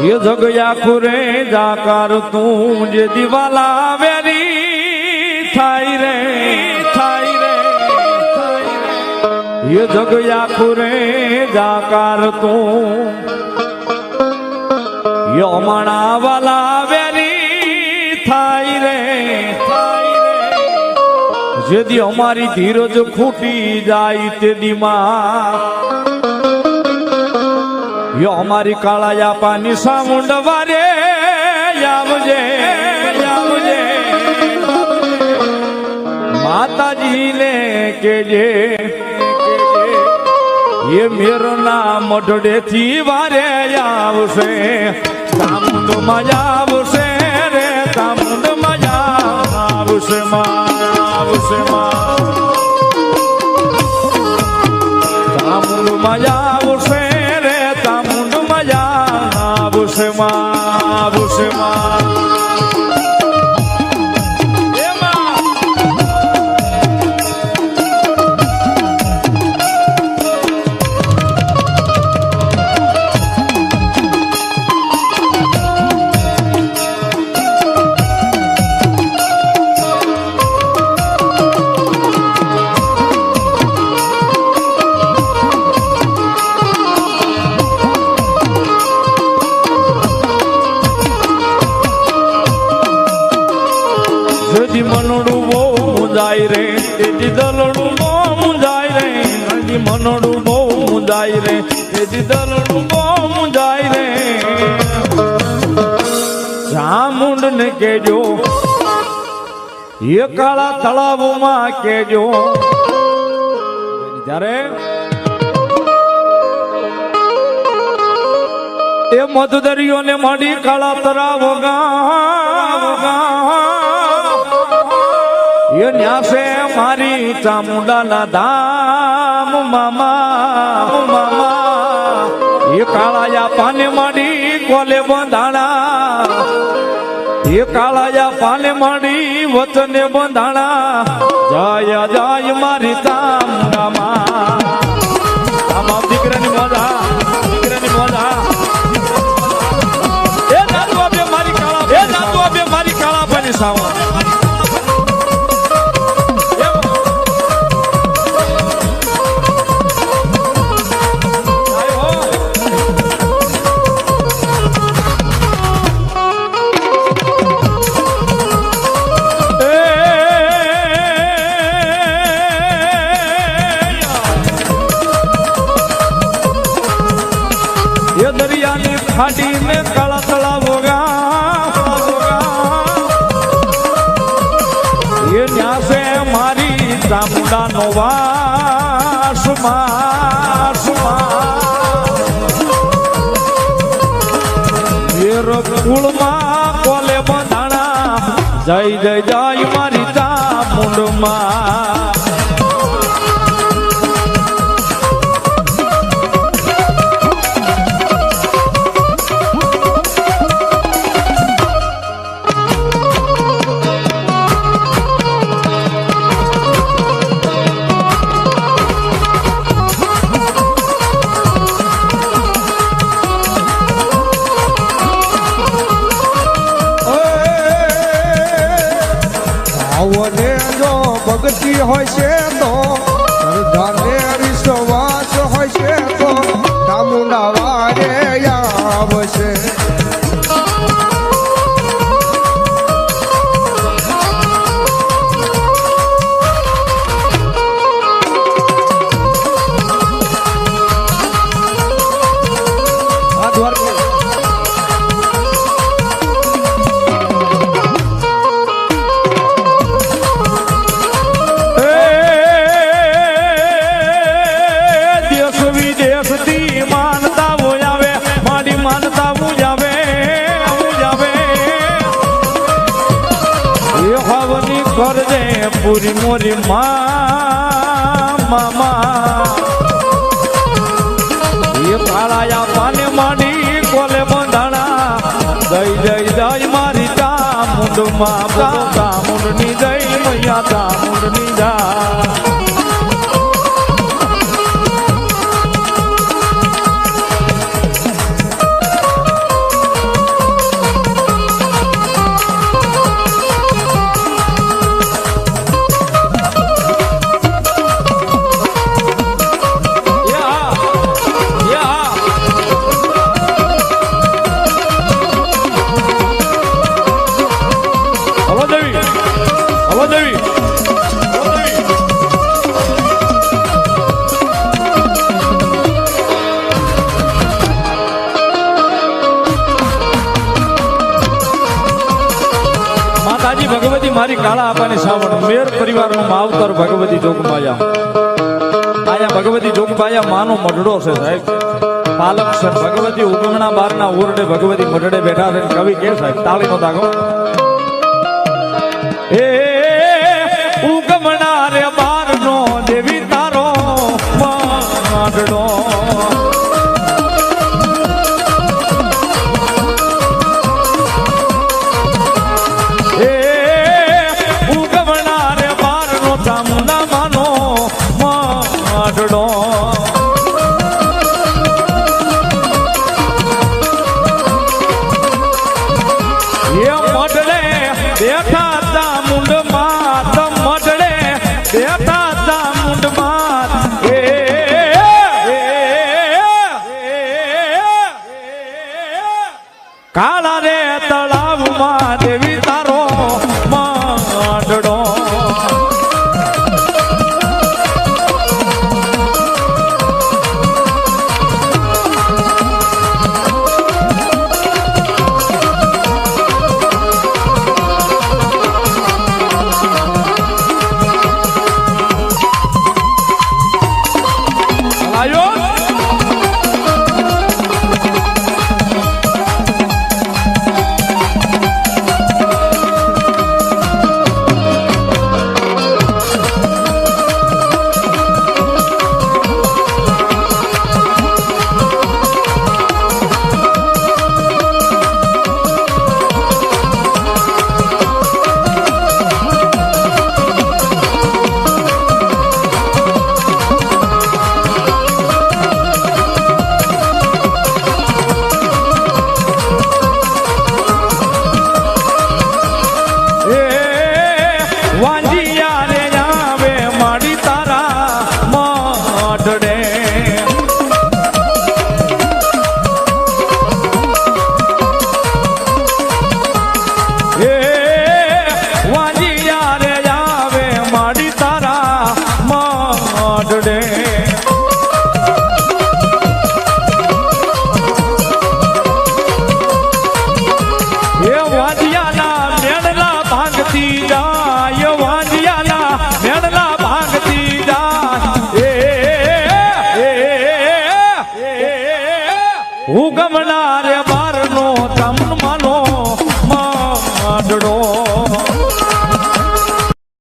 એ જગયા કુરે જાકાર તું જે દિવાલા વેરી થાય રે થાય રે એ જગયા કુરે જાકાર તું એ અમાણા વાલા વેરી થાય રે થાય રે. જેદી અમારી ધીરજ ખૂટી જાય તે દીમાં યો અમારી કાળાયા પાની સામુંડ વારે આવજે આવજે. માતાજીને કેજે એ મેરો નામ મઢડેથી વારે આવશે સામુંડ મજા આવશે રે સામુંડ મજા આવશે માં આવશે માં. તામુંડ મજા માં જેથી મનોડું બહુ મુંજાય રે. તેથી દલડું બહુ મુંજાય રે. તેથી મનોડું બહુ મુંજાય રે. તેથી દલડું બહુ મુંજાય રે. ચામુંડ ને કેજો એ કાળા તળાવમાં કેજો જ્યારે એ મધદરિયો ને મળી કાળા તરાવ એ ન્યાસે મારી ચામુંડાના ધામ મામા મામા. એ કાળાયા પાને માડી કોલે બંધાણા. એ કાળાયા પાને માડી વચને બંધાણા. જય જય મારી ચામુંડામાં. આમાં દીકરાની મજા દીકરાની મજા. એ દાદુ આપે મારી કાળા, એ દાદુ આપે મારી કાળા પાની સાવા મારી ચામુંડાનો વાસ માસ કુળમાં કોલે બંધાણા જય જય જય મારી ચામુંડમાં પૂરી મોરી મામા એ કાળાયા પાને માડી કોલે બંધાણા. દઈ દઈ દઈ મારી ચામુંડમાં ચામુંડની જય મૈયા ચામુંડની જા ભગવતી મારી કાળા આપાની સાવણ મેર પરિવારનું માવતર ભગવતી જોગમાયા. આયા ભગવતી જોગમાયા માનો મઢડો છે સાહેબ. પાલક છે. ભગવતી ઉગમણા બારના ઓરડે ભગવતી મઢડે બેઠા છે. કવિ કે સાહેબ તાળી નો દાગો. તળાવમાં